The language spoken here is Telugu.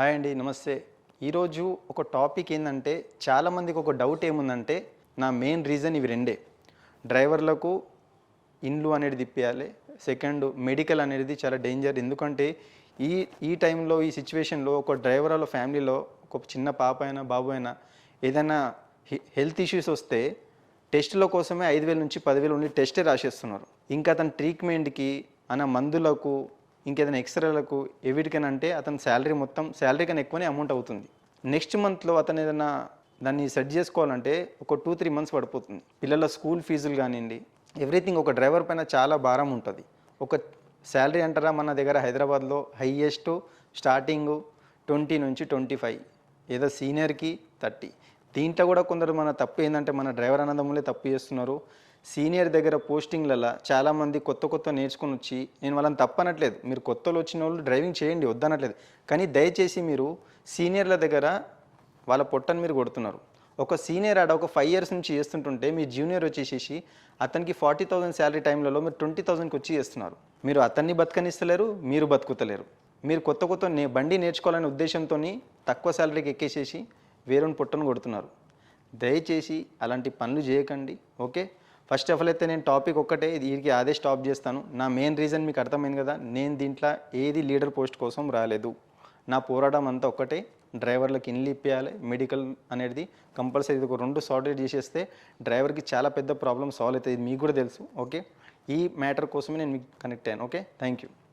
హాయ్ అండి నమస్తే. ఈరోజు ఒక టాపిక్ ఏంటంటే చాలామందికి ఒక డౌట్ ఏముందంటే నా మెయిన్ రీజన్ ఇవి రెండే. డ్రైవర్లకు ఇండ్లు అనేది తిప్పేయాలి. సెకండ్ మెడికల్ అనేది చాలా డేంజర్. ఎందుకంటే ఈ ఈ టైంలో ఈ సిచ్యువేషన్లో ఒక డ్రైవర్ వాళ్ళ ఫ్యామిలీలో ఒక చిన్న పాప అయినా బాబు అయినా ఏదైనా హెల్త్ ఇష్యూస్ వస్తే టెస్టుల కోసమే ఐదు వేల నుంచి పదివేలు ఉండి టెస్టే రాసేస్తున్నారు. ఇంకా అతని ట్రీట్మెంట్కి అన్న మందులకు ఇంకేదైనా ఎక్స్రేలకు ఎవిటికైనా అంటే అతని శాలరీ మొత్తం శాలరీ కన్నా ఎక్కువనే అమౌంట్ అవుతుంది. నెక్స్ట్ మంత్లో అతను ఏదైనా దాన్ని సెట్ చేసుకోవాలంటే ఒక టూ త్రీ మంత్స్ పడిపోతుంది. పిల్లల స్కూల్ ఫీజులు కానివ్వండి ఎవ్రీథింగ్ ఒక డ్రైవర్ పైన చాలా భారం ఉంటుంది. ఒక శాలరీ అంటారా మన దగ్గర హైదరాబాద్లో హైయెస్ట్ స్టార్టింగ్ ట్వంటీ నుంచి ట్వంటీ ఫైవ్ ఏదో సీనియర్కి థర్టీ దీంట్లో కూడా కొందరు మన తప్పు ఏంటంటే మన డ్రైవర్ అన్నదమ్ములే తప్పు చేస్తున్నారు. సీనియర్ దగ్గర పోస్టింగ్లలో చాలామంది కొత్త కొత్త నేర్చుకొని వచ్చి నేను వాళ్ళని తప్పనట్లేదు. మీరు కొత్తలో వచ్చిన వాళ్ళు డ్రైవింగ్ చేయండి వద్దనట్లేదు. కానీ దయచేసి మీరు సీనియర్ల దగ్గర వాళ్ళ పొట్టని మీరు కొడుతున్నారు. ఒక సీనియర్ ఆడ ఒక ఫైవ్ ఇయర్స్ నుంచి చేస్తుంటుంటే మీ జూనియర్ వచ్చేసేసి అతనికి ఫార్టీ థౌసండ్ శాలరీ టైంలలో మీరు ట్వంటీ థౌసండ్కి వచ్చి చేస్తున్నారు. మీరు అతన్ని బతకనిస్తలేరు మీరు బతుకుతలేరు. మీరు కొత్త కొత్త నే బండి నేర్చుకోవాలనే ఉద్దేశంతో తక్కువ శాలరీకి ఎక్కేసేసి వేరొని పొట్టను కొడుతున్నారు. దయచేసి అలాంటి పనులు చేయకండి ఓకే? ఫస్ట్ ఆఫ్ ఆల్ అయితే నేను టాపిక్ ఒక్కటే దీనికి అదే స్టాప్ చేస్తాను. నా మెయిన్ రీజన్ మీకు అర్థమైంది కదా నేను దీంట్లో ఏది లీడర్ పోస్ట్ కోసం రాలేదు. నా పోరాటం అంతా ఒక్కటే డ్రైవర్లకు ఇన్లు ఇప్పేయాలి మెడికల్ అనేది కంపల్సరీ ఇది ఒక రెండు సార్టెడ్ చేసేస్తే డ్రైవర్కి చాలా పెద్ద ప్రాబ్లం సాల్వ్ అవుతుంది. మీకు కూడా తెలుసు ఓకే ఈ మ్యాటర్ కోసమే నేను మీకు కనెక్ట్ అయ్యాను ఓకే థ్యాంక్ యూ